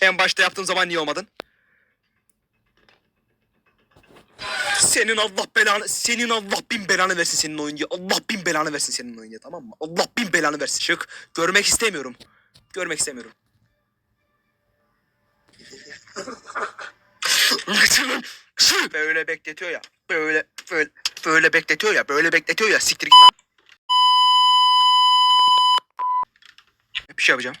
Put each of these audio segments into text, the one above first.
En başta yaptığım zaman niye olmadın? Senin Allah belanı, senin Allah bin belanı versin senin oyun diye. Allah bin belanı versin senin oyun diye tamam mı? Allah bin belanı versin. Çık. Görmek istemiyorum. Görmek istemiyorum. böyle bekletiyor ya. Böyle böyle böyle bekletiyor ya. Böyle bekletiyor ya. Siktir git lan. Bir şey yapacağım.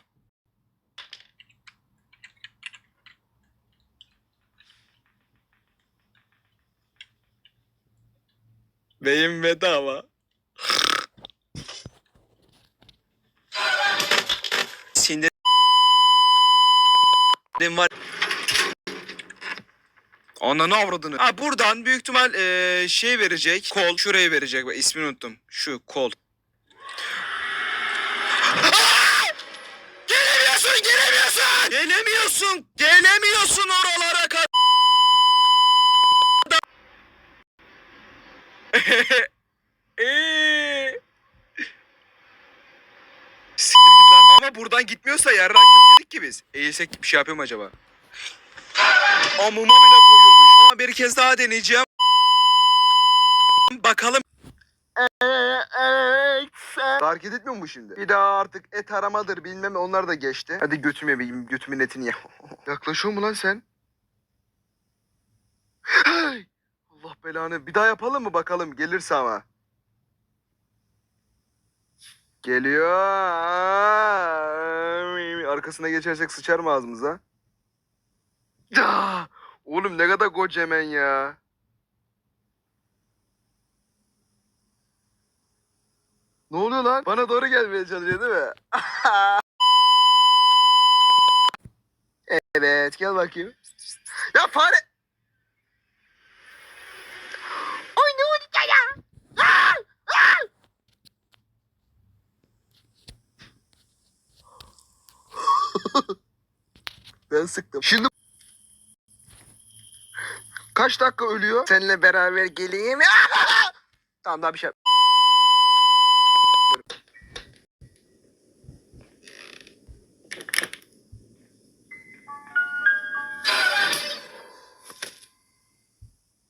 Beyim bedava. Sindirim var. Ananı avradını. Ha buradan büyük ihtimal eee, şey verecek. Kol. Şurayı verecek. Bak, ismini unuttum. Şu kol. Gelemiyorsun. Gelemiyorsun, gelemiyorsun oralara kadar. Eee. Siktir git lan. Ama buradan gitmiyorsa yarrak kökledik ki biz. Eğilsek bir şey yapıyor mu acaba? Amına bile koyuyormuş. Ama bir kez daha deneyeceğim. Bakalım. Hareket etmiyor mu şimdi? Bir daha artık et aramadır bilmem onlar da geçti. Hadi götümü yemeyeyim götümün etini ye. Yaklaşıyor mu lan sen? Allah belanı. Bir daha yapalım mı bakalım gelirse ama. Geliyor. Arkasına geçersek sıçar mı ağzımıza? Ya! Oğlum ne kadar kocaman ya. Ne oluyor lan? Bana doğru gelmeye çalışıyor değil mi? evet gel bakayım. Ya fare! ben sıktım. Şimdi kaç dakika ölüyor? Seninle beraber geleyim. tamam daha bir şey.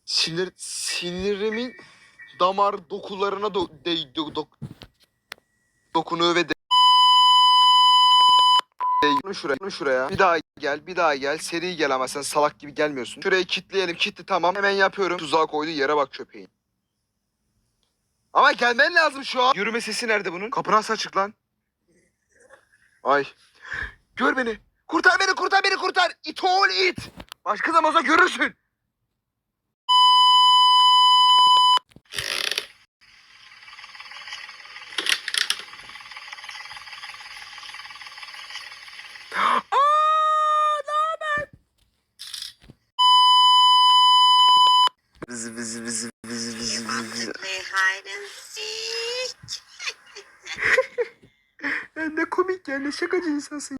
Sinir sinirimin damar dokularına do, de, do- dok- dokunuyor ve de, de- şuraya, bunu şuraya. Bir daha gel, bir daha gel. Seri gel ama sen salak gibi gelmiyorsun. Şurayı kilitleyelim, kilitli tamam. Hemen yapıyorum. Tuzağa koyduğu yere bak köpeğin. Ama gelmen lazım şu an. Yürüme sesi nerede bunun? Kapı nasıl açık lan? Ay. Gör beni. Kurtar beni, kurtar beni, kurtar. It all it. Başka zaman görürsün. Ne şakacı insansın.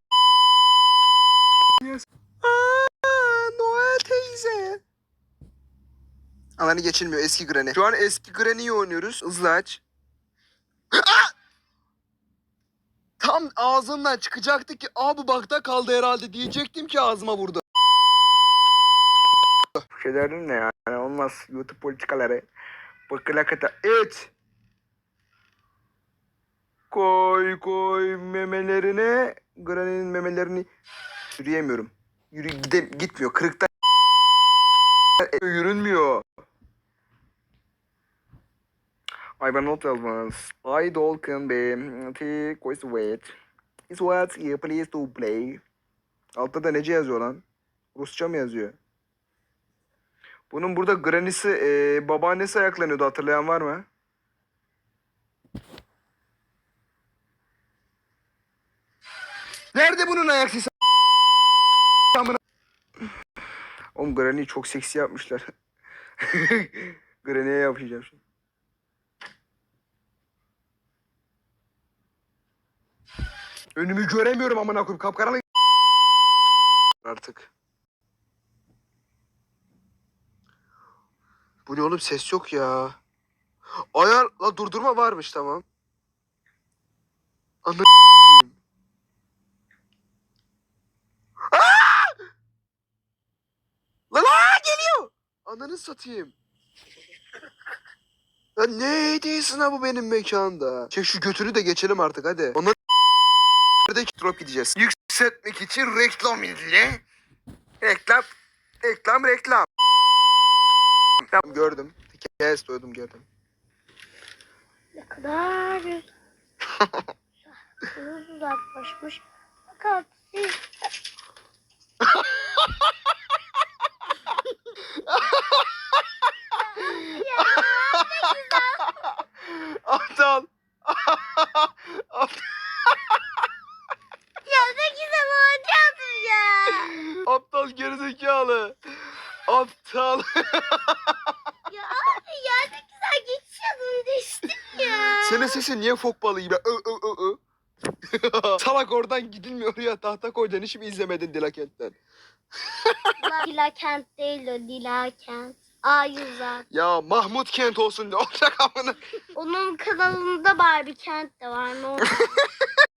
Ya. Aa, Noel teyze. Alanı geçilmiyor eski Granny. Şu an eski Granny'yi oynuyoruz. Hızlı aç. Aa! Tam ağzından çıkacaktı ki aa bu bakta kaldı herhalde diyecektim ki ağzıma vurdu. Bu şey derdim ne yani olmaz YouTube politikaları. Bakıla kata et. Koy koy memelerine. Granny'nin memelerini yürüyemiyorum. Yürü gide gitmiyor. Kırıkta yürünmüyor. Ay ben not yazmaz. I don't can be take voice wait. Is what you please to play. Altta da nece yazıyor lan? Rusça mı yazıyor? Bunun burada Granny'si eee babaannesi ayaklanıyordu hatırlayan var mı? Nerede bunun ayak sesi? Amına- Oğlum Granny'yi çok seksi yapmışlar. Granny'e yapacağım şimdi. Önümü göremiyorum amına koyayım kapkaranlık. Artık. Bu ne oğlum ses yok ya. Ayar la durdurma varmış tamam. Anı Aa! Ananı satayım. Ya ne hediyesin ha bu benim mekanda? Çek şu götünü de geçelim artık hadi. Ondan de drop gideceğiz. Yükseltmek için reklam izle. Reklam. Reklam reklam. Gördüm. Kes doydum gördüm. Ne kadar uzaklaşmış. Fakat siz Aptal. ya ne güzel olacaktı ya. Aptal gerizekalı. Aptal. ya abi ya ne güzel geçiyordun düştüm ya. Senin sesin niye fok balığı gibi? Ö, ö, ö, ö. Salak oradan gidilmiyor ya. Tahta koydan hiç mi izlemedin Dilakent'ten? Dilakent değil o Dilakent. A100 Ya Mahmut Kent olsun ne olacak amına? Onun kanalında Barbie Kent de var ne oldu?